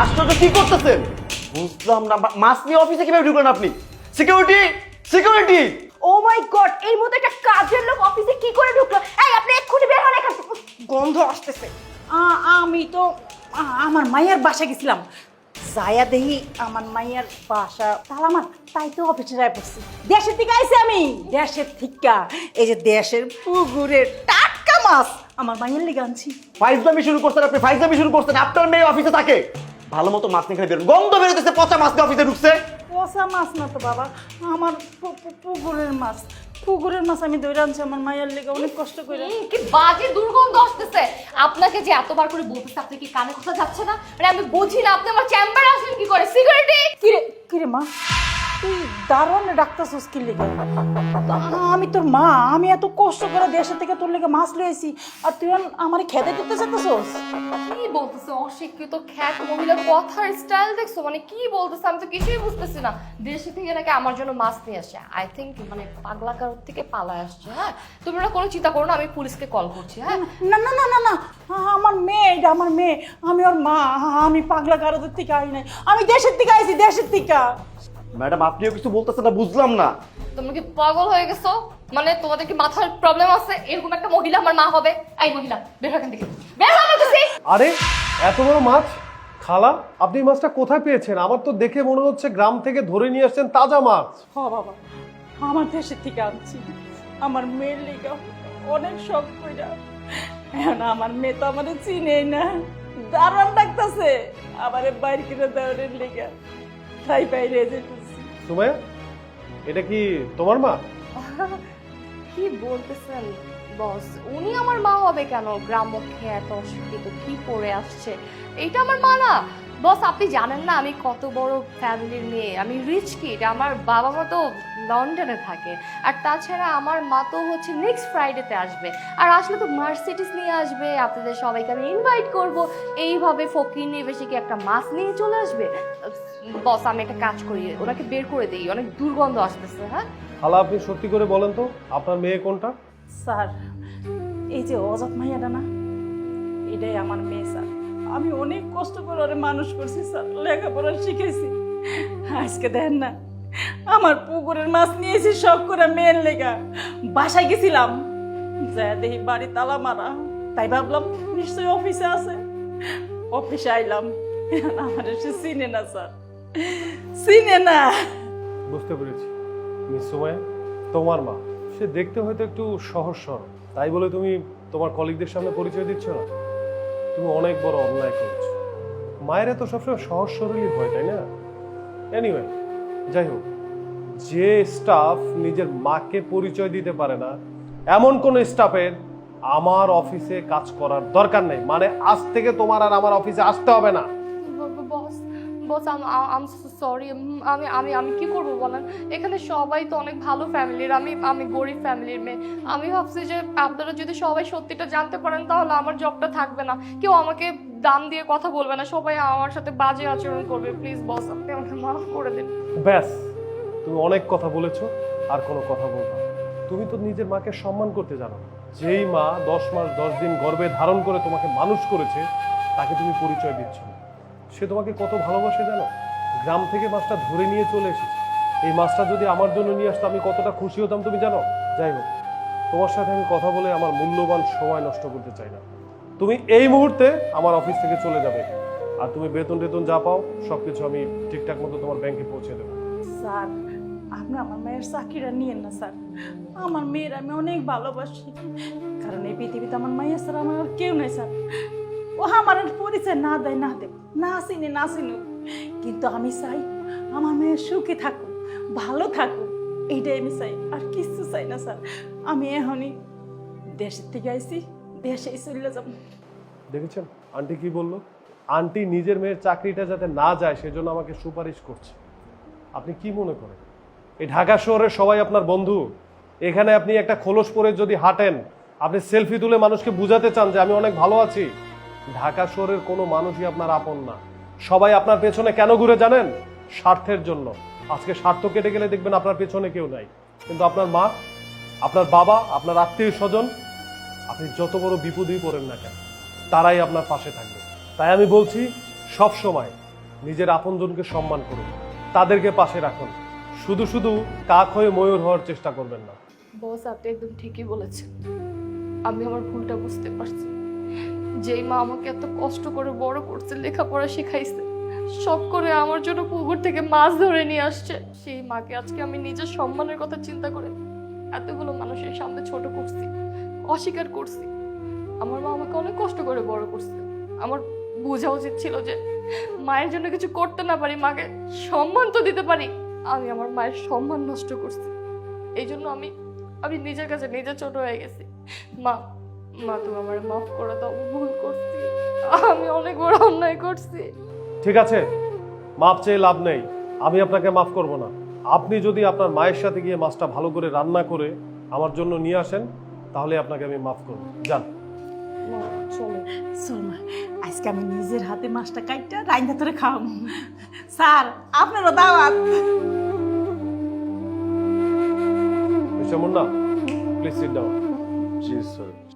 আশ্চর্য কি করতেছেন? বুঝলাম না মাছ নিয়ে অফিসে কীভাবে ঢুকলেন আপনি? Security security oh my god এর মধ্যে একটা কাজের লোক অফিসে কি করে ঢুকলো? এই আপনি এক্ষুনি বের হন এখান গন্ধ আসতেছে। আমি তো আমার মায়ের বাসা গেছিলাম। যায়া দেখি আমার মায়ের বাসা। তাহলে আমার তাই তো অফিসে যাই পড়ছি। দেশের থেকে আইছি আমি। দেশের থেকে। এই যে দেশের পুকুরের টাটকা মাছ। আমার মায়ের লেগে আনছি। ফাইজলামি শুরু করছেন আপনি ফাইজলামি শুরু করছেন। আপনার মেয়ে অফিসে থাকে। ভালো মতো মাছ নিয়ে বেরোন গন্ধ বেরোতেছে পচা মাছ নিয়ে অফিসে ঢুকছে। পচা মাছ না তো বাবা আমার পু- পু- পুকুরের মাছ। পুকুরের মাছ আমি ধরে আনছি আমার মায়ের লেগে অনেক কষ্ট করে উম, কি বাজে দুর্গন্ধ আসতেছে। আপনাকে যে এতবার করে বলতেছে আপনি কি কানে কথা যাচ্ছে না? মানে আমি বুঝি না আপনি আমার চেম্বারে আসলেন কি করে? সিকিউরিটি কিরে কিরে মা? দারুণ ডাক্তার কি লেগে। আমি তোর মা আমি এত কষ্ট করে দেশের থেকে তোর লেগে মাছ লয়েছি আর তুই আমার খেতে দিতে চাইতেছোস? কি বলতেছে? অশিক্ষিত খ্যাত মহিলার কথার স্টাইল দেখছ? মানে কি বলতেছে? আমি তো কিছুই বুঝতেছি না। দেশে থেকে নাকি আমার জন্য মাছ নিয়ে আসে। আই থিঙ্ক মানে পাগলা কারোর থেকে পালায় আসছে হ্যাঁ? তুমি না কোনো চিন্তা করো না আমি পুলিশকে কল করছি হ্যাঁ? না না না না না। আমার মেয়ে এটা আমার মেয়ে। আমি ওর মা। আমি পাগলা কারোদের থেকে আই নাই। আমি দেশের থেকে আইছি দেশের থেকে। ম্যাডাম আপনিও কিছু বলতেছেন না বুঝলাম না। তোমরা কি পাগল হয়ে গেছো? মানে তোমাদের কি মাথার প্রবলেম আছে? এরকম একটা মহিলা আমার মা হবে। এই মহিলা বের এখান থেকে। বের হও বলতেছি আরে এত বড় মাছ? খালা আপনি এই মাছটা কোথায় পেয়েছেন? আমার তো দেখে মনে হচ্ছে গ্রাম থেকে ধরে নিয়ে আসছেন তাজা মাছ। হ বাবা। আমার দেশে থেকে আনছি। আমার মেয়ের লেগে অনেক শখ কইরা। এখন আমার মেয়ে তো আমাদের চিনে না। দারুণ ডাকতেছে আমারে বাইরে কিনে দেওয়ার লেগে। তাই বাইরে যেতেছি সুমাইয়া, এটা কি তোমার মা? কি বলতেছেন, বস? উনি আমার মা হবে কেন? গ্রাম্য এত অশিক্ষিত, কি পড়ে আসছে? এইটা আমার মা না। বস আপনি জানেন না আমি কত বড় ফ্যামিলির মেয়ে। আমি রিচ কিড আমার বাবা মা তো লন্ডনে থাকে। আর তাছাড়া আমার মা তো হচ্ছে নেক্সট ফ্রাইডেতে আসবে। আর আসলে তো মার্সিডিস নিয়ে আসবে আপনাদের সবাইকে আমি ইনভাইট করব। এইভাবে ফকির নিয়ে বেশি কি একটা মাছ নিয়ে চলে আসবে? বস আমি একটা কাজ করি ওনাকে বের করে দিই অনেক দুর্গন্ধ আসতেছে হ্যাঁ? খালা আপনি সত্যি করে বলেন তো আপনার মেয়ে কোনটা? স্যার এই যে অজাত মাইয়াটা না এটাই আমার মেয়ে স্যার। আমি অনেক কষ্ট করে ওরে মানুষ করছি, স্যার। লেখাপড়া শিখেছি। আজকে দেন না, আমার পুকুরের মাছ নিয়েছি সব করে মেয়ের লেগা। বাসায় গেছিলাম, যা দেখি বাড়ি তালা মারা। তাই ভাবলাম, নিশ্চয়ই অফিসে আছে। অফিসে আইলাম। আমার সে চিনে না, স্যার। চিনে না। বুঝতে পেরেছি। মিস তোমার মা, সে দেখতে হয়তো একটু সহজ সরল। তাই বলে তুমি তোমার কলিগদের সামনে পরিচয় দিচ্ছ না? তুমি অনেক বড় অন্যায় করেছ। মায়েরা তো সবসময় সহজ সরলই হয়, তাই না? এনিওয়ে যাই হোক, যে স্টাফ নিজের মাকে পরিচয় দিতে পারে না, এমন কোন স্টাফের আমার অফিসে কাজ করার দরকার নেই। মানে আজ থেকে তোমার আর আমার অফিসে আসতে হবে না। বস বস আম সরি আমি আমি আমি কি করব বলেন? এখানে সবাই তো অনেক ভালো ফ্যামিলির, আমি আমি গরিব ফ্যামিলির মেয়ে। আমি ভাবছি যে আপনারা যদি সবাই সত্যিটা জানতে পারেন, তাহলে আমার জবটা থাকবে না। কেউ আমাকে দাম দিয়ে কথা বলবে না, সবাই আমার সাথে বাজে আচরণ করবে। প্লিজ বস আপনি আমাকে মাফ করে দিন। ব্যাস, তুমি অনেক কথা বলেছ, আর কোনো কথা বলবা। তুমি তো নিজের মাকে সম্মান করতে জানো। যেই মা দশ মাস, দশ দিন গর্ভে ধারণ করে তোমাকে মানুষ করেছে, তাকে তুমি পরিচয় দিচ্ছ না। সে তোমাকে কত ভালোবাসে জানো? গ্রাম থেকে মাছটা ধরে নিয়ে চলে এসেছে। এই মাছটা যদি আমার জন্য নিয়ে আসতো, আমি কতটা খুশি হতাম তুমি জানো? যাই হোক, তোমার সাথে আমি কথা বলে আমার মূল্যবান সময় নষ্ট করতে চাই না। তুমি এই মুহূর্তে আমার অফিস থেকে চলে যাবে আর তুমি বেতন টেতন যা পাও সব কিছু আমি ঠিকঠাক মতো তোমার ব্যাংকে পৌঁছে দেবো। স্যার, আপনি আমার মায়ের চাকরিটা নিয়েন না, স্যার। আমার মেয়ের আমি অনেক ভালোবাসি। কারণ এই পৃথিবীতে আমার মায়ের স্যার আমার আর কেউ নাই, স্যার। ও আমার পরিচয় না দেয়, না দেব। না চিনে, না চিনুক কিন্তু আমি চাই আমার মেয়ের সুখে থাকুক, ভালো থাকুক। এইটাই আমি চাই, আর কিছু চাই না স্যার। আমি এখনই দেশের থেকে আইছি দেশেই চলে যাব। দেখেছেন? আন্টি কি বলল? আন্টি নিজের মেয়ের চাকরিটা যাতে না যায়, সেজন্য আমাকে সুপারিশ করছে। আপনি কি মনে করেন? এই ঢাকা শহরের সবাই আপনার বন্ধু। এখানে আপনি একটা খোলস পরে যদি হাঁটেন, আপনি সেলফি তুলে মানুষকে বুঝাতে চান যে আমি অনেক ভালো আছি। ঢাকা শহরের কোনো মানুষই আপনার আপন না। সবাই আপনার পেছনে কেন ঘুরে জানেন? স্বার্থের জন্য। আজকে স্বার্থ কেটে গেলে দেখবেন আপনার পেছনে কেউ নাই। কিন্তু আপনার মা, আপনার বাবা, আপনার আত্মীয় স্বজন, আপনি যত বড় বিপদেই পড়েন না কেন, তারাই আপনার পাশে থাকবে। তাই আমি বলছি, সব সময় নিজের আপনজনকে সম্মান করুন। তাদেরকে পাশে রাখুন। শুধু শুধু কাক হয়ে ময়ূর হওয়ার চেষ্টা করবেন না। বস, আপনি একদম ঠিকই বলেছেন। আমি আমার ভুলটা বুঝতে পারছি যেই মা আমাকে এত কষ্ট করে বড় করছে, লেখাপড়া শেখাইছে শখ করে আমার জন্য পুকুর থেকে মাছ ধরে নিয়ে আসছে। সেই মাকে আজকে আমি নিজের সম্মানের কথা চিন্তা করে এতগুলো মানুষের সামনে ছোট করছি, অস্বীকার করছি। আমার মা আমাকে অনেক কষ্ট করে বড় করছে। আমার বোঝা উচিত ছিল যে মায়ের জন্য কিছু করতে না পারি, মাকে সম্মান তো দিতে পারি, আমি আমার মায়ের সম্মান নষ্ট করছি। এই জন্য আমি আমি নিজের কাছে নিজে ছোট হয়ে গেছি। মা মা তুমি আমার মাফ করে দাও আমি ভুল করছি। আমি অনেক বড় অন্যায় করছি। ঠিক আছে মাপ চেয়ে লাভ নেই আমি আপনাকে মাফ করব না। আপনি যদি আপনার মায়ের সাথে গিয়ে মাছটা ভালো করে রান্না করে আমার জন্য নিয়ে আসেন তাহলে আপনাকে আমি মাফ করব। যান। চলো। চল মা আজকে আমি নিজের হাতে মাছটা কাইটা রাইন্দা ধরে খাওয়াবো। স্যার আপনারও দাওয়াত। মুন্না প্লিজ সিট ডাউন জি স্যার।